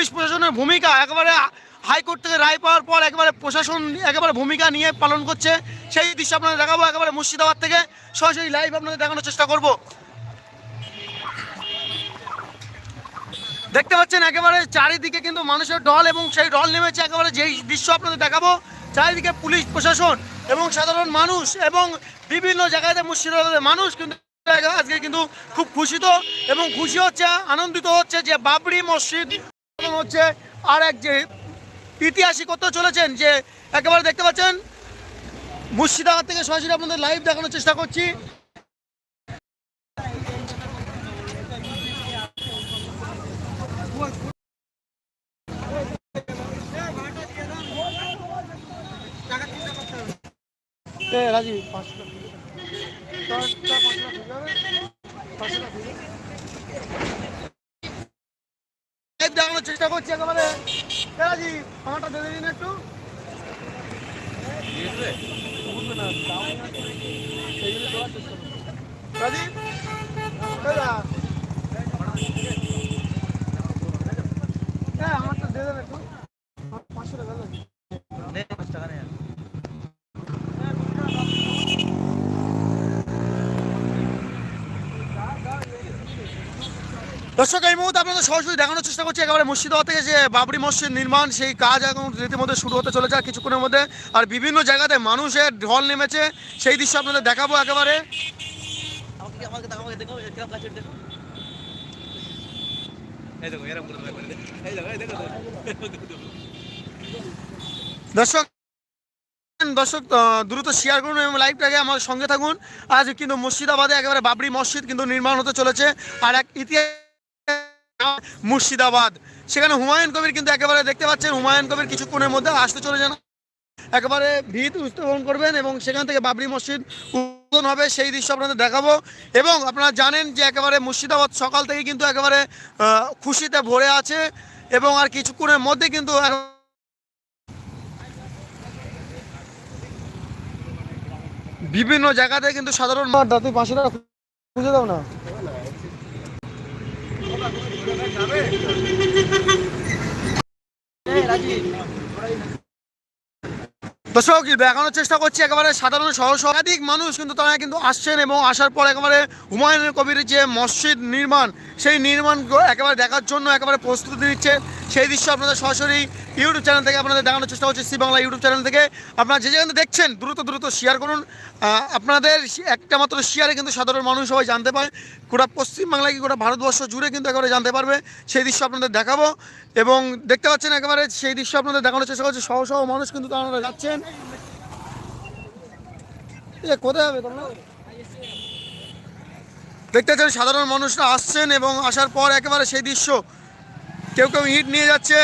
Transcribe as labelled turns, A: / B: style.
A: Police প্রশাসনের ভূমিকা একেবারে হাইকোর্ট থেকে রায় পাওয়ার পর একেবারে প্রশাসন একেবারে ভূমিকা নিয়ে পালন করছে, সেই দৃশ্য আপনাদের দেখাবো একেবারে মুর্শিদাবাদ থেকে। সরাসরি লাইভ আপনাদের দেখানোর চেষ্টা করব। দেখতে পাচ্ছেন একেবারে চারিদিকে কিন্তু মানুষের ঢল এবং সেই ঢল নেমেছে একেবারে যেই দৃশ্য আপনাদের দেখাবো। চারিদিকে পুলিশ, প্রশাসন এবং সাধারণ মানুষ এবং বিভিন্ন জায়গাতে মুর্শিদাবাদের মানুষ কিন্তু আজকে কিন্তু খুব খুশিত এবং খুশি হচ্ছে, আনন্দিত হচ্ছে যে বাবরি মসজিদ হচ্ছে আর এক যে ইতিহাসই চলেছেন যে একেবারে দেখতে পাচ্ছেন, মুর্শিদাবাদ থেকে সরাসরি আপনাদের লাইভ দেখানোর চেষ্টা করছি। রাজি পাঁচশো চারটা পাঁচ লাখ লাইভ দেখানোর চেষ্টা করছি একেবারে। দাদাজি, আমারটা দেখে দিন একটু। হ্যাঁ আমারটা দিয়ে দেবেন একটু আমার পাঁচশো টাকা লাগবে দর্শক, এই মুহূর্তে আপনাদের সরাসরি দেখানোর চেষ্টা করছি একেবারে মুর্শিদাবাদ থেকে যে বাবরি মসজিদ নির্মাণ, সেই কাজ এখন রীতিমধ্যে শুরু হতে চলেছে আর কিছুক্ষণের মধ্যে। আর বিভিন্ন জায়গাতে মানুষের ঢল নেমেছে, সেই দৃশ্য আপনাদের দেখাবো একেবারে। দর্শক দর্শক দ্রুত শেয়ার করুন এবং লাইভটাকে আমার সঙ্গে থাকুন। আজ কিন্তু মুর্শিদাবাদে একেবারে বাবরি মসজিদ কিন্তু নির্মাণ হতে চলেছে। আর এক ইতিহাস মুর্শিদাবাদ। সেখানে হুমায়ুন কবির কিন্তু একেবারে দেখতে পাচ্ছেন, হুমায়ুন কবির কিছুক্ষণের মধ্যে আসতে চলেছেন একেবারে ভিত উত্তোলন করবেন এবং সেখান থেকে বাবরি মসজিদ উদ্বোধন হবে, সেই দৃশ্য আপনাদের দেখাবো। এবং আপনারা জানেন যে একেবারে মুর্শিদাবাদ সকাল থেকে কিন্তু একেবারে খুশিতে ভরে আছে এবং আর কিছুক্ষণের মধ্যে কিন্তু বিভিন্ন জায়গাতে কিন্তু সাধারণ তুই পাঁচশো টাকা খুঁজে দাও না। দর্শক দেখানোর চেষ্টা করছি একেবারে সাধারণ সহ শতাধিক মানুষ, কিন্তু তারা কিন্তু আসছেন এবং আসার পর একেবারে হুমায়ুনের কবির যে মসজিদ নির্মাণ, সেই নির্মাণ একেবারে দেখার জন্য একেবারে প্রস্তুতি নিচ্ছে সেই দৃশ্য আপনাদের সরাসরি ইউটিউব চ্যানেল থেকে আপনাদের দেখানোর চেষ্টা করছি সি বাংলা ইউটিউব চ্যানেল থেকে। আপনারা যে যেখানে দেখছেন, দ্রুত দ্রুত শেয়ার করুন। আপনাদের একটা মাত্র শেয়ারে কিন্তু সাধারণ মানুষ সবাই জানতে পায় গোটা পশ্চিমবাংলা কি গোটা ভারতবর্ষ জুড়ে কিন্তু একেবারে জানতে পারবে। সেই দৃশ্য আপনাদের দেখাবো। এবং দেখতে পাচ্ছেন একেবারে সেই দৃশ্য আপনাদের দেখানোর চেষ্টা করছি। সহ সহ মানুষ কিন্তু তারা যাচ্ছেন। কোথায় হবে দেখতে পাচ্ছেন সাধারণ মানুষরা আসছেন এবং আসার পর একেবারে সেই দৃশ্য। কেউ কেউ ইট নিয়ে যাচ্ছে।